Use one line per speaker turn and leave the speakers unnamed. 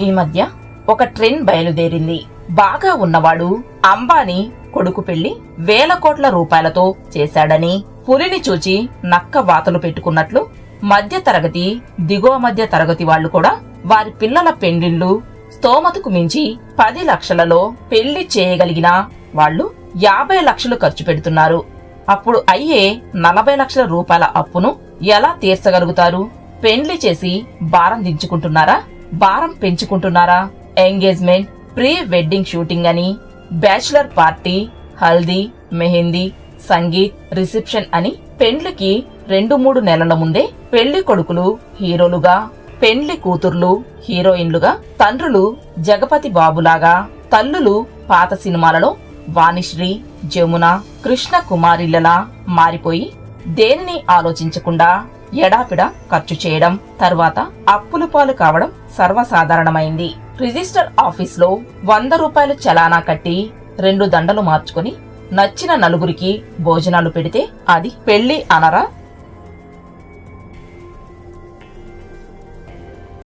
ఈ మధ్య ఒక ట్రెండ్ బయలుదేరింది. బాగా ఉన్నవాడు అంబానీ కొడుకు పెళ్ళి వేల కోట్ల రూపాయలతో చేశాడని పులిని చూచి నక్క వాతలు పెట్టుకున్నట్లు మధ్య తరగతి దిగువ మధ్య తరగతి వాళ్ళు కూడా వారి పిల్లల పెండిళ్ళు స్తోమతకు మించి పది లక్షలలో పెళ్ళి చేయగలిగిన వాళ్ళు యాభై లక్షలు ఖర్చు పెడుతున్నారు. అప్పుడు అయ్యే నలభై లక్షల రూపాయల అప్పును ఎలా తీర్చగలుగుతారు? పెండ్లి చేసి భారం దించుకుంటున్నారా? భారం పెంచుకుంటున్నారా? ఎంగేజ్మెంట్ ప్రీ వెడ్డింగ్ షూటింగ్ అని bachelor party haldi mehndi sangeet reception అని పెండ్లికి రెండు మూడు నెలల ముందే పెళ్ళి కొడుకులు హీరోలుగా పెండ్లి కూతుర్లు హీరోయిన్లుగా తండ్రులు జగపతి బాబులాగా తల్లులు పాత సినిమాలలో వాణిశ్రీ జమున కృష్ణ కుమారిల్లలా మారిపోయి దేనిని ఆలోచించకుండా ఎడాపిడా ఖర్చు చేయడం తర్వాత అప్పులు పాలు కావడం సర్వసాధారణమైంది. రిజిస్టర్ ఆఫీస్లో వంద రూపాయలు చలానా కట్టి రెండు దండలు మార్చుకుని నచ్చిన నలుగురికి భోజనాలు పెడితే అది పెళ్ళి అనరా